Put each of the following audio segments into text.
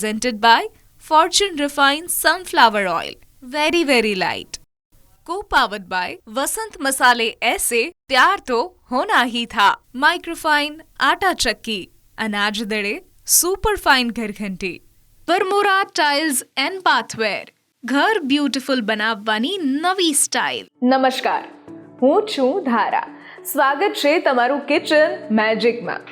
presented by Fortune Refined Sunflower Oil. Very, very light. Co-powered by वसंत मसाले ऐसे प्यार तो होना ही था माइक्रोफाइन आटा चक्की अनाज दड़े सुपर फाइन घर घंटी વરમોરા ટાઇલ્સ એન્ડ બાથવેર ઘર બ્યુટીફુલ બનાવવાની નવી સ્ટાઇલ નમસ્કાર હું છું ધારા સ્વાગત છે તમારું કિચન મેજિકમાં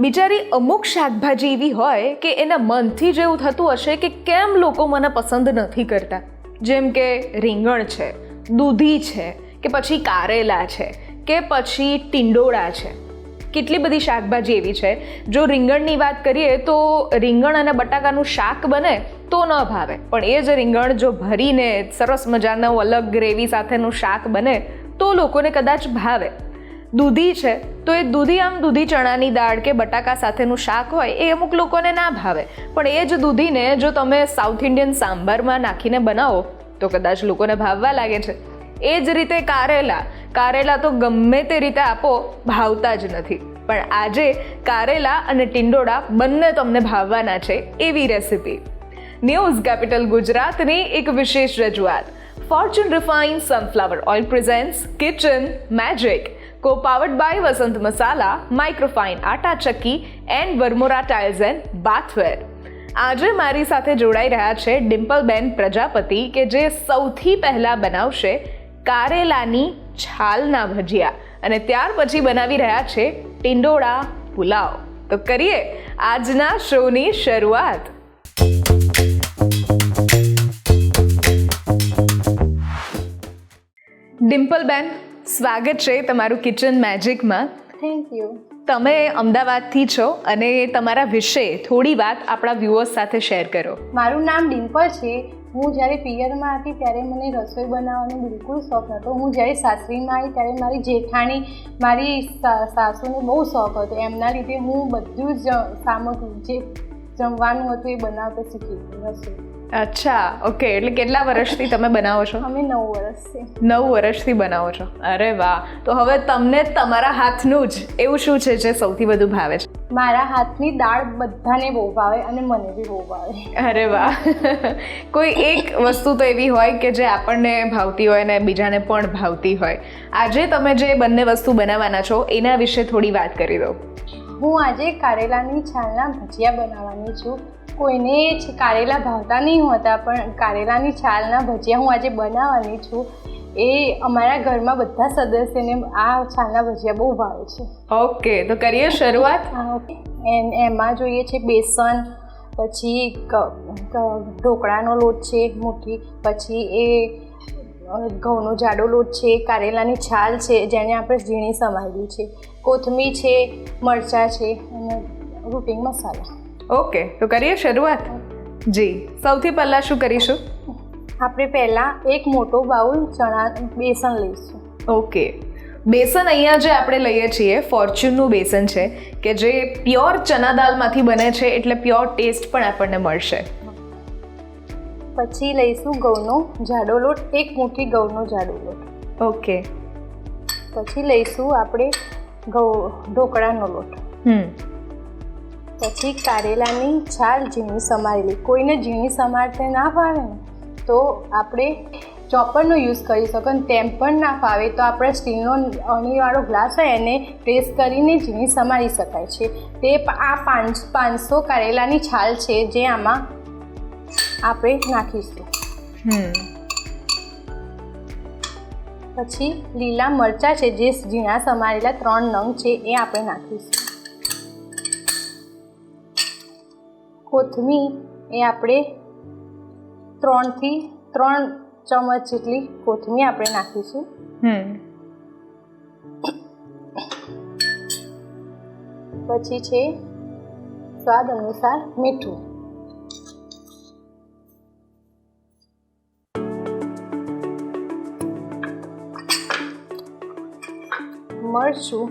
બિચારી અમુક શાકભાજી એવી હોય કે એના મનથી જ એવું થતું હશે કે કેમ લોકો મને પસંદ નથી કરતા. જેમ કે રીંગણ છે, દૂધી છે, કે પછી કારેલા છે, કે પછી ટિંડોળા છે. કેટલી બધી શાકભાજી એવી છે. જો રીંગણની વાત કરીએ તો રીંગણ અને બટાકાનું શાક બને તો ન ભાવે. પણ એ જ રીંગણ જો ભરીને સરસ મજાનું અલગ ગ્રેવી સાથેનું શાક બને તો લોકોને કદાચ ભાવે. દૂધી છે, તો એ દૂધી આમ દૂધી ચણાની દાળ કે બટાકા સાથેનું શાક હોય, એ અમુક લોકોને ના ભાવે. પણ એ જ દૂધીને જો તમે સાઉથ ઇન્ડિયન સાંભારમાં નાખીને બનાવો, તો કદાચ લોકોને ભાવવા લાગે છે. એ જ રીતે કારેલા. કારેલા તો ગમે તે રીતે આપો, ભાવતા જ નથી. પણ આજે કારેલા અને ટિંડોળા બંને તમને ભાવવાના છે એવી રેસિપી. ન્યૂઝ કેપિટલ ગુજરાતની એક વિશેષ રજૂઆત. Fortune refine sunflower oil presents, kitchen, magic. Co powered by Vasant masala microfine atta chakki and Varmora tiles and bathware આજે મારી સાથે જોડાઈ રહ્યા છે ડિમ્પલબેન પ્રજાપતિ કે જે સૌથી પહેલાં બનાવશે કારેલાની છાલના ભજીયા અને ત્યાર પછી બનાવી રહ્યા છે ટિંડોળા પુલાવ તો કરીએ આજના શોની શરૂઆત ડિમ્પલબેન સ્વાગત છે તમારું કિચન મેજિકમાં થેન્ક યુ તમે અમદાવાદથી છો અને તમારા વિશે થોડી વાત આપણા વ્યુઅર્સ સાથે શેર કરો. મારું નામ ડિમ્પલ છે. હું જ્યારે પિયરમાં હતી ત્યારે મને રસોઈ બનાવવાનો બિલકુલ શોખ નહોતો. હું જ્યારે સાસરીમાં આવી ત્યારે મારી જેઠાણી મારી સા- સાસુને બહુ શોખ હતો. એમના લીધે હું બધું જ સામગ્રી જે જમવાનું હતું એ બનાવતા શીખી રસોઈ. અચ્છા ઓકે એટલે કેટલા વર્ષથી તમે બનાવો છો? અમે નવ વર્ષથી. નવ વર્ષથી બનાવો છો. અરે વાહ. તો હવે તમને તમારા હાથનું જ એવું શું છે જે સૌથી વધુ ભાવે છે? મારા હાથની દાળ બધાને બહુ ભાવે અને મને બી બહુ ભાવે. અરે વાહ. કોઈ એક વસ્તુ તો એવી હોય કે જે આપણને ભાવતી હોય ને બીજાને પણ ભાવતી હોય. આજે તમે જે બંને વસ્તુ બનાવવાના છો એના વિશે થોડી વાત કરી દો. હું આજે કારેલાની છાલના ભજીયા બનાવવાની છું. કોઈને જ કારેલા ભાવતા નહીં હોતા પણ કારેલાની છાલના ભજીયા હું આજે બનાવવાની છું. એ અમારા ઘરમાં બધા સદસ્યને આ છાલના ભજીયા બહુ ભાવે છે. ઓકે તો કરીએ શરૂઆત? એમાં જોઈએ છે બેસન પછી ઢોકળાનો લોટ છે મોટી પછી એ ઘઉંનો જાડો લોટ છે કારેલાની છાલ છે જેને આપણે ઝીણી સમાયેલી છે. કોથમીર છે મરચાં છે અને રૂટિંગ મસાલા. ઓકે તો કરીએ શરૂઆત? જી સૌથી પહેલાં શું કરીશું? આપણે પહેલાં એક મોટો બાઉલ ચણા બેસન લઈશું. ઓકે બેસન અહીંયા જે આપણે લઈએ છીએ ફોર્ચ્યુનનું બેસન છે કે જે પ્યોર ચના દાલમાંથી બને છે એટલે પ્યોર ટેસ્ટ પણ આપણને મળશે. પછી લઈશું ઘઉંનો જાડો લોટ એક મુઠ્ઠી ઘઉંનો જાડો લોટ. ઓકે. પછી લઈશું આપણે ઘઉં ઢોકળાનો લોટ. હમ. પછી કારેલાની છાલ ઝીણી સમારેલી. કોઈને ઝીણી સમારતે ના ફાવે ને તો આપણે ચોપરનો યુઝ કરી શકો અને તેમ પણ ના ફાવે તો આપણે સ્ટીલનો અણીવાળો ગ્લાસ હોય એને પ્રેસ કરીને ઝીણી સમારી શકાય છે. તે આ પાંચ પાંચસો કારેલાની છાલ છે જે આમાં આપણે નાખીશું. હમ. પછી લીલા મરચાં છે જે ઝીણા સમારેલા ત્રણ નંગ છે એ આપણે નાખીશું. કોથમીર એ આપણે ત્રણથી ત્રણ ચમચ જેટલી કોથમીર આપણે નાખીશું. પછી છે સ્વાદ અનુસાર મીઠું. મરચું.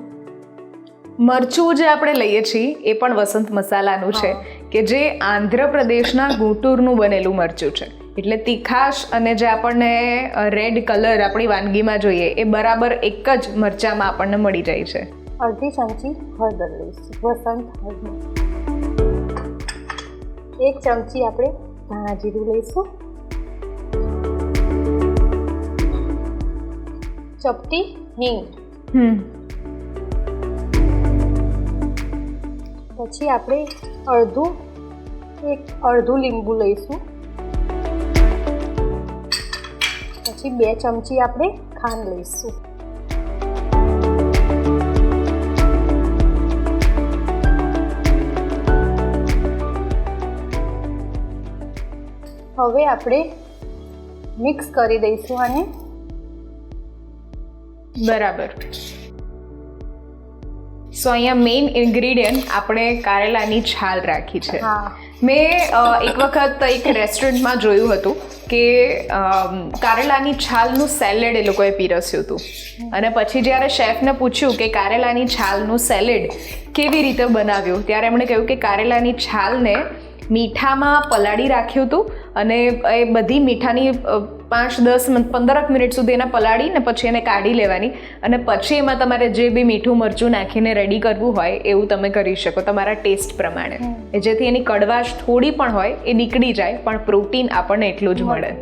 મરચું જે આપણે લઈએ છીએ એ પણ વસંત મસાલાનું છે. કે જે આંધ્રપ્રદેશના ગુંટૂરનું બનેલું મરચું છે. એટલે તીખાશ અને જે આપણને રેડ કલર આપણી વાનગીમાં જોઈએ એ બરાબર એક જ મરચામાં આપણને મળી જાય છે. અડધી ચમચી હળદર લઈશું વસંત હળદર. એક ચમચી આપણે ધાણા જીરું લઈશું. ચપટી હિંગ. પછી આપણે અડધું, એક અડધું લીંબુ લઈશું. પછી બે ચમચી આપણે ખાંડ લઈશું. હવે આપણે મિક્સ કરી દઈશું આને. બરાબર. સો અહીંયા મેઇન ઇન્ગ્રીડિયન્ટ આપણે કારેલાની છાલ રાખી છે. મેં એક વખત એક રેસ્ટોરન્ટમાં જોયું હતું કે કારેલાની છાલનું સેલેડ એ લોકોએ પીરસ્યું હતું. અને પછી જ્યારે શેફને પૂછ્યું કે કારેલાની છાલનું સેલેડ કેવી રીતે બનાવ્યું ત્યારે એમણે કહ્યું કે કારેલાની છાલને મીઠામાં પલાળી રાખ્યું હતું અને એ બધી મીઠાની પાંચ દસ પંદરક મિનિટ સુધી એને પલાળીને પછી એને કાઢી લેવાની. અને પછી એમાં તમારે જે બી મીઠું મરચું નાખીને રેડી કરવું હોય એવું તમે કરી શકો. તમારા ટેસ્ટ પ્રમાણે. એ જેથી એની કડવાશ થોડી પણ હોય એ નીકળી જાય પણ પ્રોટીન આપણને એટલું જ મળે.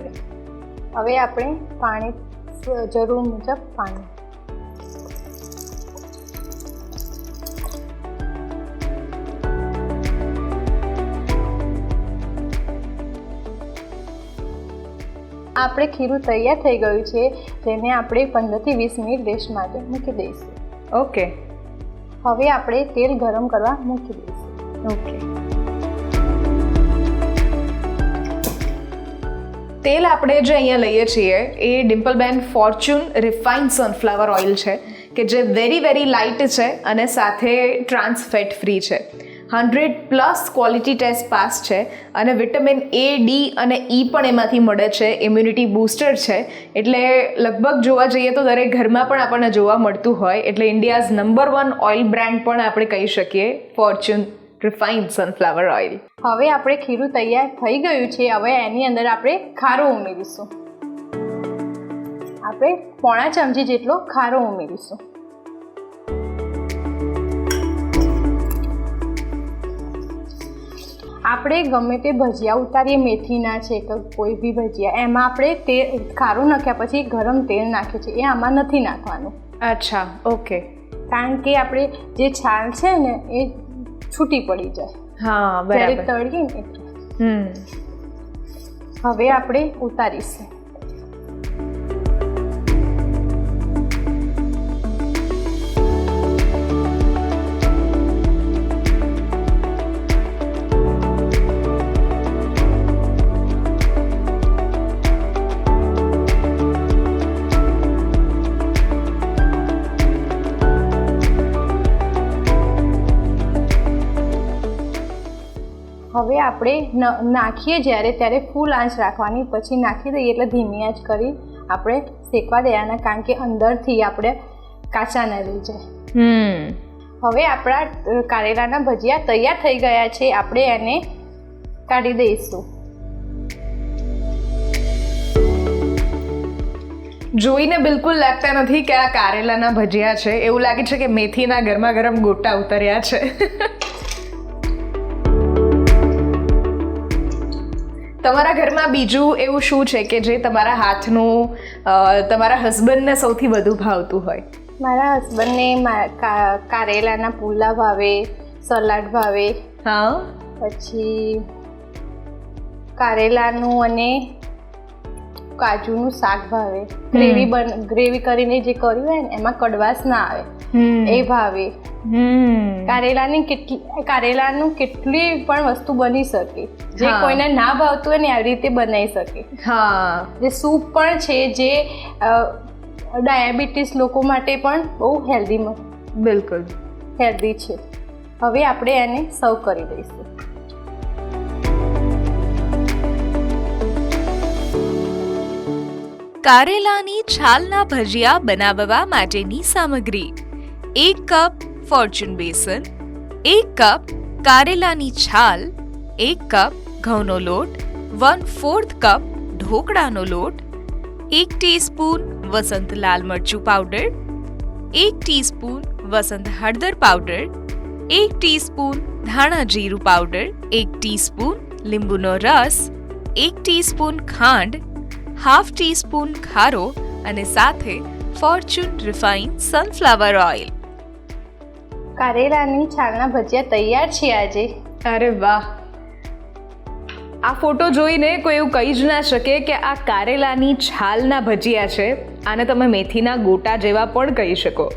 હવે આપણે પાણી જરૂર મુજબ પાણી આપણે ખીરું તૈયાર થઈ ગયું છે તેને આપણે પંદરથી વીસ મિનિટ રેસ્ટ માટે મૂકી દઈશું. ઓકે. હવે આપણે તેલ ગરમ કરવા મૂકી દઈશું. ઓકે. તેલ આપણે જે અહીંયા લઈએ છીએ એ ડિમ્પલબેન ફોર્ચ્યુન રિફાઇન્ડ સનફ્લાવર ઓઇલ છે કે જે વેરી વેરી લાઇટ છે અને સાથે ટ્રાન્સ ફેટ ફ્રી છે. Hundred plus quality test pass છે અને વિટામિન એ, ડી અને ઈ પણ એમાંથી મળે છે ઇમ્યુનિટી બૂસ્ટર છે. એટલે લગભગ જોવા જઈએ તો દરેક ઘરમાં પણ આપણને જોવા મળતું હોય. એટલે India's number one oil brand પણ આપણે કહી શકીએ ફોર્ચ્યુન રિફાઇન્ડ સનફ્લાવર ઓઇલ હવે આપણે ખીરું તૈયાર થઈ ગયું છે. હવે એની અંદર આપણે ખારો ઉમેરીશું. આપણે પોણા ચમચી જેટલો ખારો ઉમેરીશું. આપણે ગમે તે ભજીયા ઉતારીએ મેથીના છે કે કોઈ બી ભજીયા એમાં આપણે તેલ ખારું નાખ્યા પછી ગરમ તેલ નાખીએ છીએ એ આમાં નથી નાખવાનું. અચ્છા ઓકે. કારણ કે આપણે જે છાલ છે ને એ છૂટી પડી જાય. હા બરાબર. તળીએ ને હમ. હવે આપણે ઉતારીશું. હવે આપણે નાખીએ જ્યારે ત્યારે ફૂલ આંચ રાખવાની પછી નાખી દઈએ એટલે ધીમી આંચ કરી આપણે શેકવા દેવાના કારણ કે અંદરથી આપણે કાચા ન રહી જાય. હમ. હવે આપણા કારેલાના ભજીયા તૈયાર થઈ ગયા છે આપણે એને કાઢી દઈશું. જોઈને બિલકુલ લાગતા નથી કે આ કારેલાના ભજીયા છે. એવું લાગે છે કે મેથીના ગરમા ગરમ ગોટા ઉતર્યા છે. તમારા ઘરમાં બીજું એવું શું છે કે જે તમારા હાથનું તમારા હસબન્ડને સૌથી વધુ ભાવતું હોય? મારા હસબન્ડને મા- કારેલાના પુલા ભાવે સલાડ ભાવે. હા. પછી કારેલાનું અને કાજુનું શાક ભાવે. ગ્રેવી બન ગ્રેવી કરીને જે કર્યું હોય ને એમાં કડવાશ ના આવે. એ ભાવે. કારેલાની કેટલી કારેલાનું કેટલી પણ વસ્તુ બની શકે. જે કોઈને ના ભાવતું હોય ને આવી રીતે બનાવી શકે. હા. જે સૂપ પણ છે જે ડાયાબિટીસ લોકો માટે પણ બહુ હેલ્ધી બિલકુલ. હેલ્ધી છે. હવે આપણે એને સર્વ કરી દઈશું. કારેલાની છાલના ભજીયા બનાવવા માટેની સામગ્રી. એક કપ ફોર્ચ્યુન બેસન, એક કપ કારેલાની છાલ, એક કપ ઘઉંનો લોટ, વન ફોર્થ કપ ઢોકળાનો લોટ, એક ટીસ્પૂન વસંત લાલ મરચું પાવડર, એક ટીસ્પૂન વસંત હળદર પાવડર, એક ટીસ્પૂન ધાણા જીરું પાવડર, એક ટીસ્પૂન લીંબુનો રસ, એક ટીસ્પૂન ખાંડ હાફ ટીસ્પૂન ખારો અને સાથે ફોર્ચ્યુન રિફાઇન સનફ્લાવર ઓઇલ કારેલાની છાલના ભજીયા તૈયાર છે આજે અરે વાહ આ ફોટો જોઈને કોઈ એવું કહી જ ના શકે કે આ કારેલાની છાલના ભજીયા છે આને તમે મેથીના ગોટા જેવા પણ કહી શકો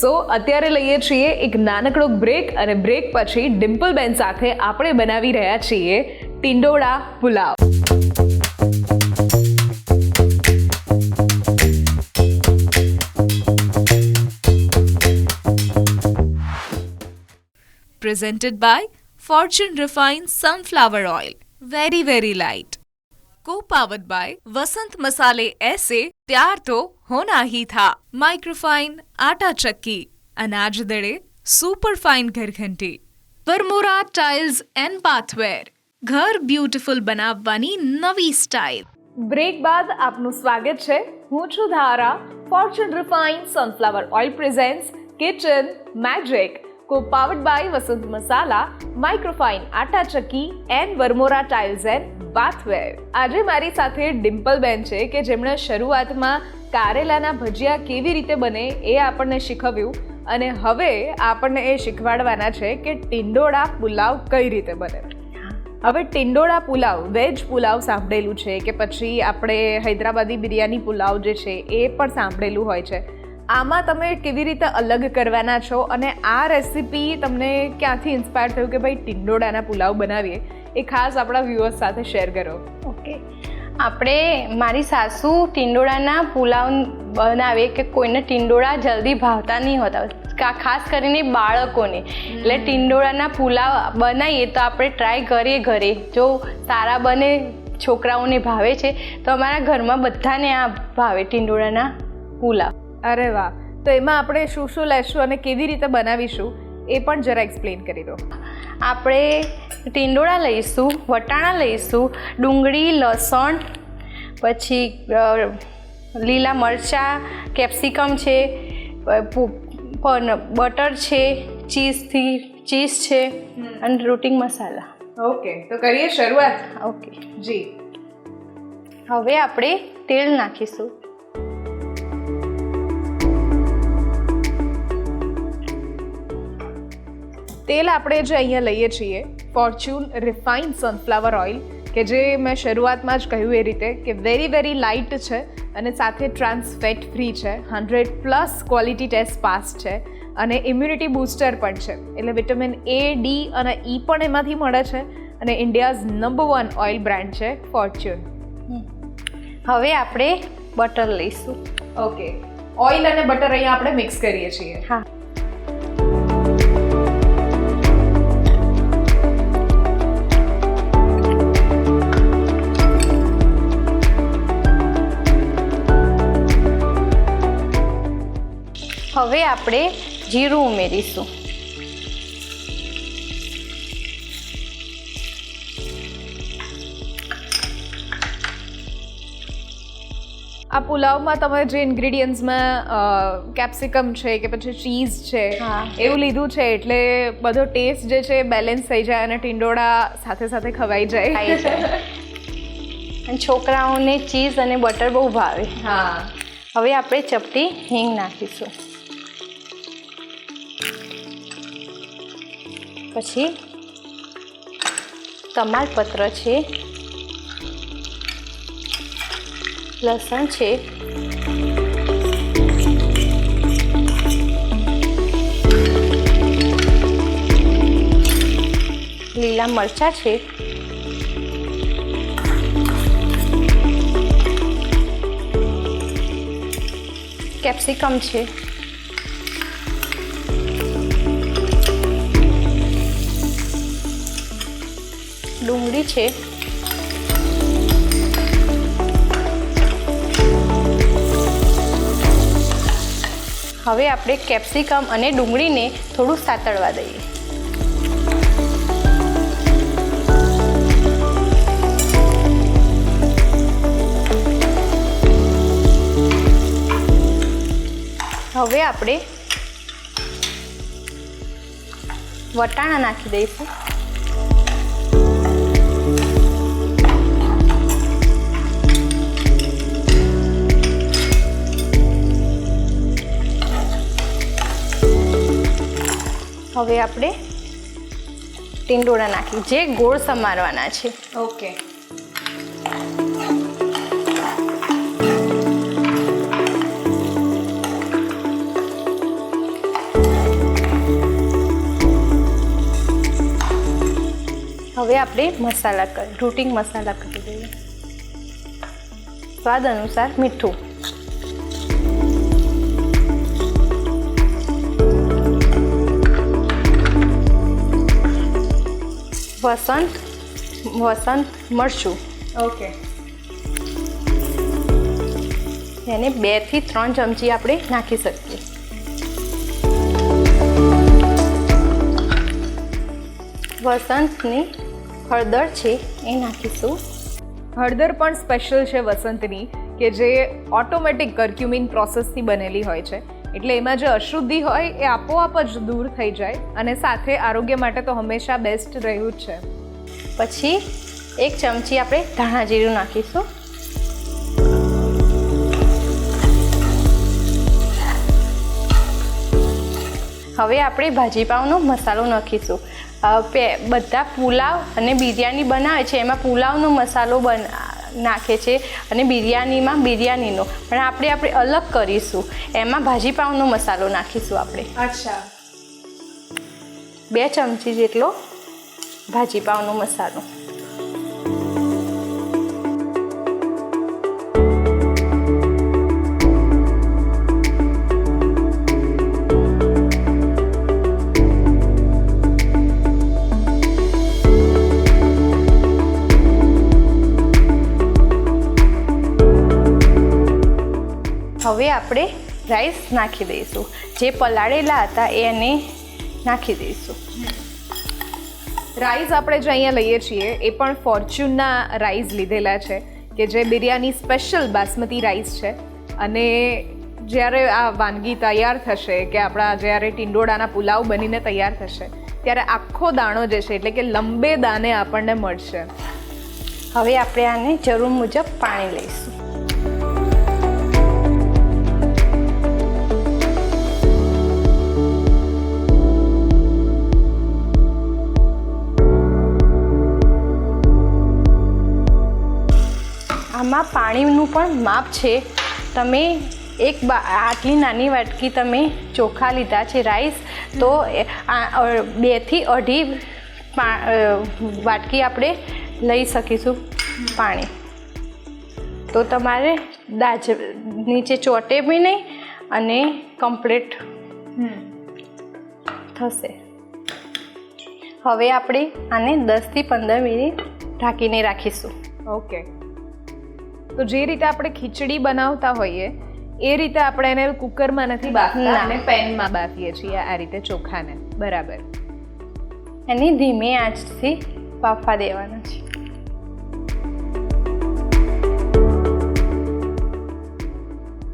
સો અત્યારે લઈએ છીએ એક નાનકડો બ્રેક અને બ્રેક પછી ડિમ્પલબેન સાથે આપણે બનાવી રહ્યા છીએ ટિંડોળા pulao. presented by Fortune Refined Sunflower Oil. Very, very light. Co-powered by Vasant Masale ऐसे प्यार तो होना ही था माइक्रोफाइन आटा चक्की अनाज दड़े super fine ઘરઘંટી Varmora tiles and bathware ઘર બ્યુટીફુલ બનાવવાની નવી સ્ટાઇલ બ્રેક બાદ આપનું સ્વાગત છે હું છું Dhara Fortune refine sunflower oil presents kitchen magic co powered by Vasant masala microfine atta chakki and Varmora tiles and bathware આજે મારી સાથે ડિમ્પલ બેન છે કે જેમણે શરૂઆતમાં કારેલાના ભજીયા કેવી રીતે બને એ આપણને શીખવ્યું અને હવે આપણને એ શીખવાડવાના છે કે ટિંડોળા પુલાવ કઈ રીતે બને હવે ટિંડોળા પુલાવ વેજ પુલાવ સાંભળેલું છે કે પછી આપણે હૈદરાબાદી બિરયાની પુલાવ જે છે એ પણ સાંભળેલું હોય છે આમાં તમે કેવી રીતે અલગ કરવાના છો? અને આ રેસીપી તમને ક્યાંથી ઇન્સ્પાયર થયું કે ભાઈ ટિંડોળાના પુલાવ બનાવીએ? એ ખાસ આપણા વ્યુઅર્સ સાથે શેર કરો. ઓકે. આપણે મારી સાસુ ટિંડોળાના પુલાવ બનાવે કે કોઈને ટિંડોળા જલ્દી ભાવતા નહીં હોતા. ખાસ કરીને બાળકોને. એટલે ટિંડોળાના પુલાવ બનાવીએ તો આપણે ટ્રાય કરીએ ઘરે. જો સારા બને છોકરાઓને ભાવે છે તો અમારા ઘરમાં બધાને આ ભાવે ટિંડોળાના પુલાવ. અરે વાહ. તો એમાં આપણે શું શું લેશું અને કેવી રીતે બનાવીશું એ પણ જરા એક્સપ્લેન કરી દો. આપણે ટીંડોળા લઈશું વટાણા લઈશું ડુંગળી લસણ પછી લીલા મરચાં કેપ્સિકમ છે બટર છે ચીઝથી ચીઝ છે અને રોટિંગ મસાલા. ઓકે તો કરીએ શરૂઆત? ઓકે. જી. હવે આપણે તેલ નાખીશું. તેલ આપણે જે અહીંયા લઈએ છીએ ફોર્ચ્યુન રિફાઇન સનફ્લાવર ઓઇલ કે જે મેં શરૂઆતમાં જ કહ્યું એ રીતે કે વેરી વેરી લાઇટ છે અને સાથે ટ્રાન્સ ફેટ ફ્રી છે hundred plus quality test pass છે અને ઇમ્યુનિટી બૂસ્ટર પણ છે. એટલે વિટામિન એ ડી અને ઈ પણ એમાંથી મળે છે અને India's number one oil brand છે ફોર્ચ્યુન હવે આપણે બટર લઈશું. ઓકે ઓઇલ અને બટર અહીંયા આપણે મિક્સ કરીએ છીએ. હા. હવે આપણે જીરું ઉમેરીશું. આ પુલાવમાં તમે જે ઇન્ગ્રીડિયન્ટ્સમાં કેપ્સિકમ છે કે પછી ચીઝ છે. એવું લીધું છે એટલે બધો ટેસ્ટ જે છે બેલેન્સ થઈ જાય અને ટિંડોળા સાથે સાથે ખવાઈ જાય. છોકરાઓને ચીઝ અને બટર બહુ ભાવે. હા. હવે આપણે ચપટી હિંગ નાખીશું. પછી તમાલપત્ર છે લસણ છે. લીલા મરચાં છે. કેપ્સિકમ છે. ડુંગળી છે. હવે આપણે કેપ્સિકમ અને ડુંગળીને થોડું સાતળવા દઈએ. હવે આપણે વટાણા નાખી દઈશું. હવે આપણે ટીંડોળા નાખી જે ગોળ સમારવાના છે. ઓકે. હવે આપણે મસાલા કરી રૂટિંગ મસાલા કરી દઈએ. સ્વાદ અનુસાર મીઠું. વસંત વસંત મળશું ઓકે એને બેથી ત્રણ ચમચી આપણે નાખી શકીએ. વસંતની હળદર છે એ નાખીશું. હળદર પણ સ્પેશિયલ છે વસંતની કે જે ઓટોમેટિક કર્ક્યુમિન પ્રોસેસથી બનેલી હોય છે. એટલે એમાં જે અશુદ્ધિ હોય એ આપોઆપ જ દૂર થઈ જાય અને સાથે આરોગ્ય માટે તો હંમેશા બેસ્ટ રહ્યું જ છે. પછી એક ચમચી આપણે ધાણા જીરું નાખીશું. હવે આપણે ભાજીપાવનો મસાલો નાખીશું. બધા પુલાવ અને બિરયાની બનાવે છે, એમાં પુલાવનો મસાલો બન નાખે છે અને બિરયાનીમાં બિરયાનીનો. પણ આપણે આપણે અલગ કરીશું. એમાં ભાજીપાવનો મસાલો નાખીશું આપણે. અચ્છા. બે ચમચી જેટલો ભાજીપાવનો મસાલો. હવે આપણે રાઈસ નાખી દઈશું. જે પલાળેલા હતા એને નાખી દઈશું. રાઈસ આપણે જે અહીંયા લઈએ છીએ એ પણ ફોર્ચ્યુનના રાઈસ લીધેલા છે, કે જે બિરયાની સ્પેશિયલ બાસમતી રાઈસ છે. અને જ્યારે આ વાનગી તૈયાર થશે, કે આપણા જ્યારે ટિંડોળાના પુલાવ બનીને તૈયાર થશે, ત્યારે આખો દાણો જે છે, એટલે કે લંબે દાને આપણને મળશે. હવે આપણે આને જરૂર મુજબ પાણી લઈશું. આમાં પાણીનું પણ માપ છે. તમે એક બા, આટલી નાની વાટકી તમે ચોખા લીધા છે રાઈસ, તો બેથી અઢી વાટકી આપણે લઈ શકીશું પાણી. તો તમારે દાજ, નીચે ચોટે બી નહીં અને કમ્પ્લીટ થશે. હવે આપણે આને દસથી પંદર મિનિટ ઢાંકીને રાખીશું. ઓકે તો જે રીતે આપણે ખીચડી બનાવતા હોઈએ એ રીતે આપણે એને કુકરમાં નથી બાફતા અને પેનમાં બાફીએ છીએ આ રીતે ચોખાને. બરાબર. એની ધીમે આંચથી બાફવા દેવાના છે.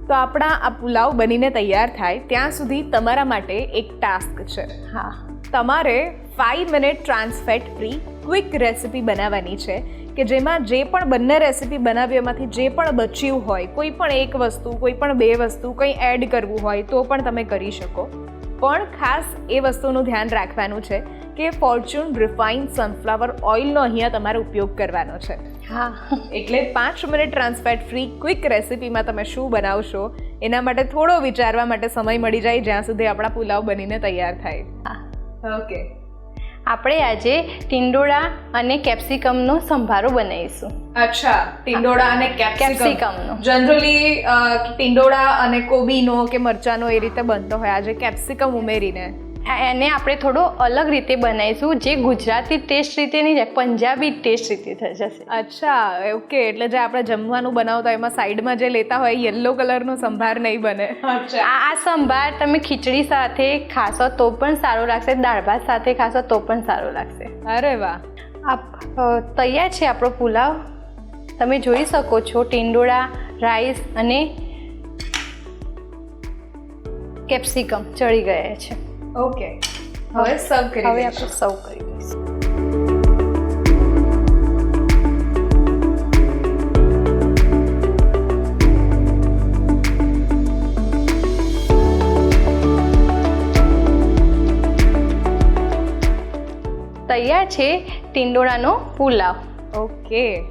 તો આપણા આ પુલાવ બનીને તૈયાર થાય ત્યાં સુધી તમારા માટે એક ટાસ્ક છે. હા. તમારે five minute trans fat free quick recipe બનાવવાની છે કે જેમાં જે પણ બંને રેસિપી બનાવી એમાંથી જે પણ બચ્યું હોય કોઈ પણ એક વસ્તુ કોઈ પણ બે વસ્તુ કંઈ એડ કરવું હોય તો પણ તમે કરી શકો. પણ ખાસ એ વસ્તુનું ધ્યાન રાખવાનું છે કે ફોર્ચ્યુન રિફાઇન્ડ સનફ્લાવર ઓઇલનો અહીંયા તમારે ઉપયોગ કરવાનો છે. હા. એટલે પાંચ minute trans fat free quick રેસિપીમાં તમે શું બનાવશો એના માટે થોડો વિચારવા માટે સમય મળી જાય જ્યાં સુધી આપણા પુલાવ બનીને તૈયાર થાય. ઓકે આપણે આજે ટિંડોળા અને કેપ્સિકમનો સંભારો બનાવીશું. અચ્છા ટિંડોળા અને કેપ્સિકમનો. જનરલી ટિંડોળા અને કોબીનો કે મરચાનો એ રીતે બનતો હોય. આજે કેપ્સિકમ ઉમેરીને. એને આપણે થોડો અલગ રીતે બનાવીશું જે ગુજરાતી ટેસ્ટ રીતે નહીં જાય પંજાબી ટેસ્ટ રીતે થઈ જશે. અચ્છા ઓકે એટલે જે આપણે જમવાનું બનાવતા હોય એમાં સાઈડમાં જે લેતા હોય યલો કલરનો સંભાર નહીં બને. આ આ સંભાર તમે ખીચડી સાથે ખાશો તો પણ સારો લાગશે દાળ ભાત સાથે ખાશો તો પણ સારો લાગશે. અરે વાહ. આપ તૈયાર છે આપણો પુલાવ? તમે જોઈ શકો છો ટીંડોળા રાઈસ અને કેપ્સિકમ ચડી ગયા છે. ઓકે. હવે સર્વ કરી હવે. આપણે સર્વ કરી દઈશું. તૈયાર છે ટીંડોળાનો પુલાવ. ઓકે.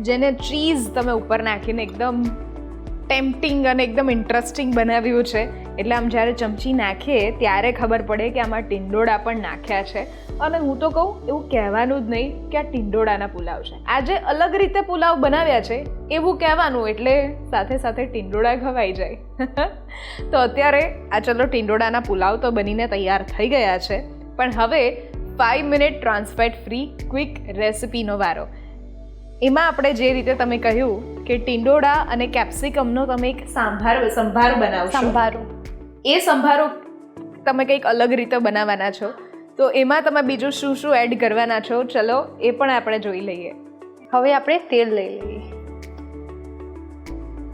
જેને ચીઝ તમે ઉપર નાખીને એકદમ ટેમ્પટિંગ અને એકદમ ઇન્ટરેસ્ટિંગ બનાવ્યું છે. એટલે આમ જ્યારે ચમચી નાખીએ, ત્યારે ખબર પડે કે આમાં ટીંડોળા પણ નાખ્યા છે. અને હું તો કહું, એવું કહેવાનું જ નહીં કે આ ટીંડોળાના પુલાવ છે. આજે અલગ રીતે પુલાવ બનાવ્યા છે, એવું કહેવાનું એટલે સાથે સાથે ટીંડોળા ખવાઈ જાય. તો અત્યારે આ ચલો ટીંડોળાના પુલાવ તો બનીને તૈયાર થઈ ગયા છે. પણ હવે five minute trans fat free quick રેસિપીનો વારો. એમાં આપણે જે રીતે તમે કહ્યું કે ટીંડોળા અને કેપ્સિકમનો તમે એક સંભાર સંભાર બનાવશો. સંભારો. એ સંભારો તમે કંઈક અલગ રીતે બનાવવાના છો. તો એમાં તમે બીજું શું શું એડ કરવાના છો? ચલો, એ પણ આપણે જોઈ લઈએ. હવે આપણે તેલ લઈ લઈએ.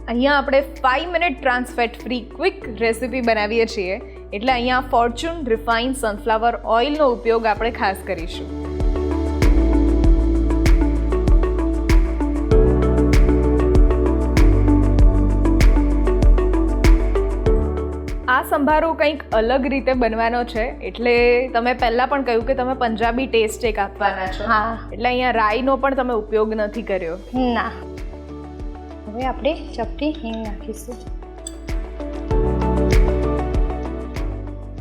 અહીંયા આપણે five minute trans fat free quick recipe બનાવીએ છીએ. એટલે અહીંયા ફોર્ચ્યુન રિફાઇન સનફ્લાવર ઓઇલનો ઉપયોગ આપણે ખાસ કરીશું. આ સંભારો કંઈક અલગ રીતે બનવાનો છે. એટલે તમે પહેલાં પણ કહ્યું કે તમે પંજાબી ટેસ્ટ એક આપવાના છો. હા. એટલે અહીંયા રાઈનો પણ તમે ઉપયોગ નથી કર્યો. ના. હવે આપણે ચપટી હિંગ નાખીશું.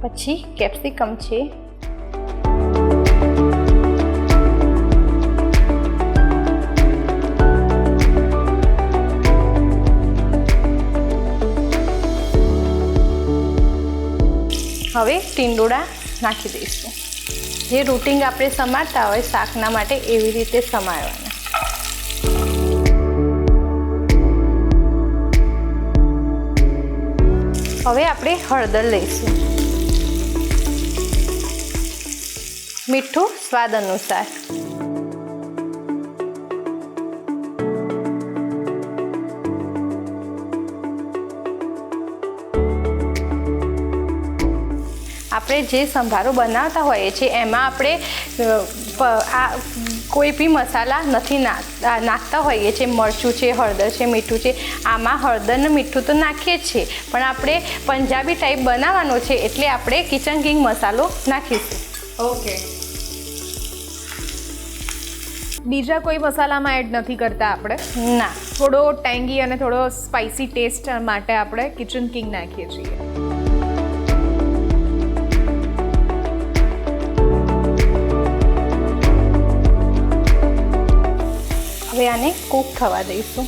પછી કેપ્સિકમ છે. હવે ટીંડોળા નાખી દઈશું. જે રૂટિંગ આપણે સમારતા હોય શાકના માટે એવી રીતે સમારવાના. હવે આપણે હળદર લઈશું. મીઠું સ્વાદ અનુસાર. આપણે જે સંભારો બનાવતા હોઈએ છીએ એમાં આપણે આ કોઈ બી મસાલા નથી નાખ- નાખતા હોઈએ છીએ. મરચું છે હળદર છે મીઠું છે. આમાં હળદર ને મીઠું તો નાખીએ જ છીએ. પણ આપણે પંજાબી ટાઈપ બનાવવાનો છે એટલે આપણે કિચન કિંગ મસાલો નાખીશું. ઓકે બીજા કોઈ મસાલામાં એડ નથી કરતા આપણે? ના. થોડો ટેંગી અને થોડો સ્પાઇસી ટેસ્ટ માટે આપણે કિચન કિંગ નાખીએ છીએ. હવે આને કૂક થવા દઈશું.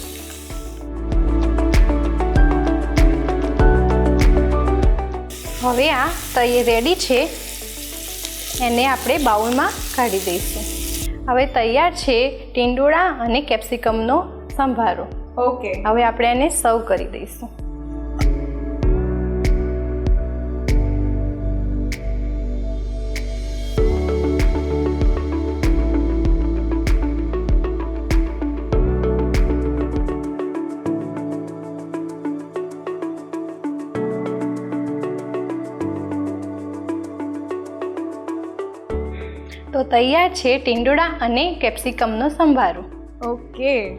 હવે આ તૈયાર રેડી છે. એને આપણે બાઉલમાં કાઢી દઈશું. હવે તૈયાર છે ટીંડોળા અને કેપ્સિકમનો સંભારો. ઓકે હવે આપણે એને સર્વ કરી દઈશું. તૈયાર છે ટીંડોળા અને કેપ્સિકમનો સંભારો. Okay.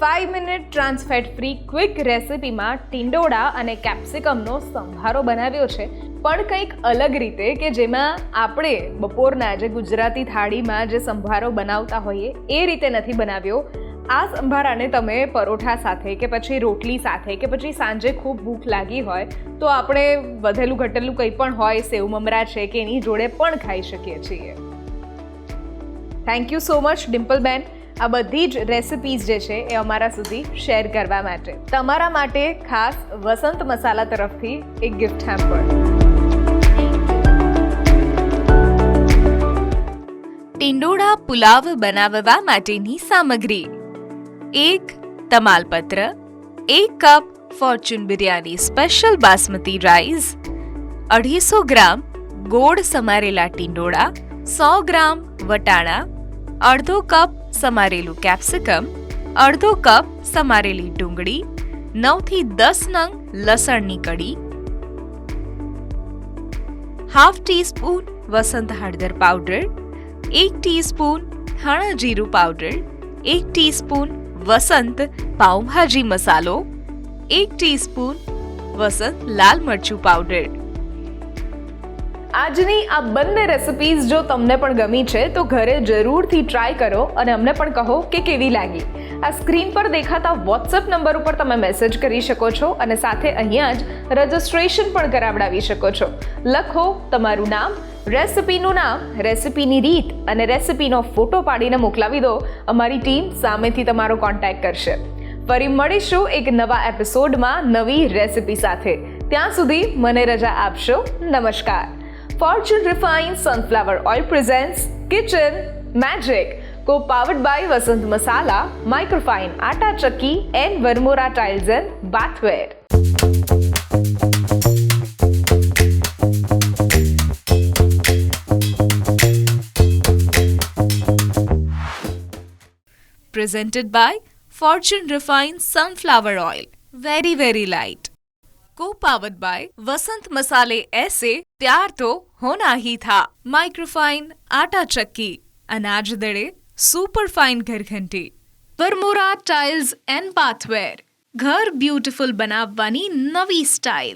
Five minute trans fat free quick રેસિપીમાં ટીંડોળા અને કેપ્સિકમનો સંભારો બનાવ્યો છે. પણ કંઈક અલગ રીતે કે જેમાં આપણે બપોરના જે ગુજરાતી થાળીમાં જે સંભારો બનાવતા હોઈએ એ રીતે નથી બનાવ્યો. આ સંભારાને તમે પરોઠા સાથે કે પછી રોટલી સાથે કે પછી સાંજે ખૂબ ભૂખ લાગી હોય તો આપણે વધેલું ઘટેલું કંઈ પણ હોય, સેવ મમરા છે કે એની જોડે પણ ખાઈ શકીએ છીએ. થેન્ક યુ સો મચ ડિમ્પલબેન આ બધી જ રેસિપીઝ જે છે એ અમારા સુધી શેર કરવા માટે. તમારા માટે ખાસ વસંત મસાલા તરફથી એક ગિફ્ટ હેમ્પર ટિંડોળા પુલાવ બનાવવા માટેની સામગ્રી. એક તમાલપત્ર, એક cup Fortune biryani special basmati rice અઢીસો ગ્રામ ગોળ સમારેલા ટિંડોળા, સો ગ્રામ વટાણા અડધો કપ સમારેલું કેપ્સિકમ અડધો કપ સમારેલી ડુંગળી નવથી દસ નંગ લસણની કડી હાફ ટીસ્પૂન વસંત હળદર પાવડર એક ટીસ્પૂન ધાણા જીરું પાવડર એક ટીસ્પૂન વસંત પાવભાજી મસાલો એક ટીસ્પૂન વસંત લાલ મરચું પાવડર આજની આ બંને રેસિપીઝ જો તમને પણ ગમી છે, તો ઘરે જરૂરથી ટ્રાય કરો અને અમને પણ કહો કે કેવી લાગી. આ સ્ક્રીન પર દેખાતા વોટ્સએપ નંબર ઉપર તમે મેસેજ કરી શકો છો અને સાથે અહીંયા જ રજિસ્ટ્રેશન પણ કરાવડાવી શકો છો. લખો તમારું નામ રેસિપીનું નામ રેસિપીની રીત અને રેસિપીનો ફોટો પાડીને મોકલાવી દો. અમારી ટીમ સામેથી તમારો કોન્ટેક્ટ કરશે. ફરી મળીશું એક નવા એપિસોડમાં નવી રેસિપી સાથે. ત્યાં સુધી મને રજા આપશો. નમસ્કાર. Fortune Refined Sunflower Oil presents Kitchen Magic, co powered by Vasant Masala, Microfine, Atta Chucky, and Vermora Tiles and Bathware. Presented by Fortune Refined Sunflower Oil. Very, very light. Co-powered by Vasant Masale ऐसे प्यार तो होना ही था microfine atta chakki अनाज दड़े super fine घर घंटी Varmora tiles and bathware ઘર બ્યુટીફુલ બનાવવાની નવી સ્ટાઇલ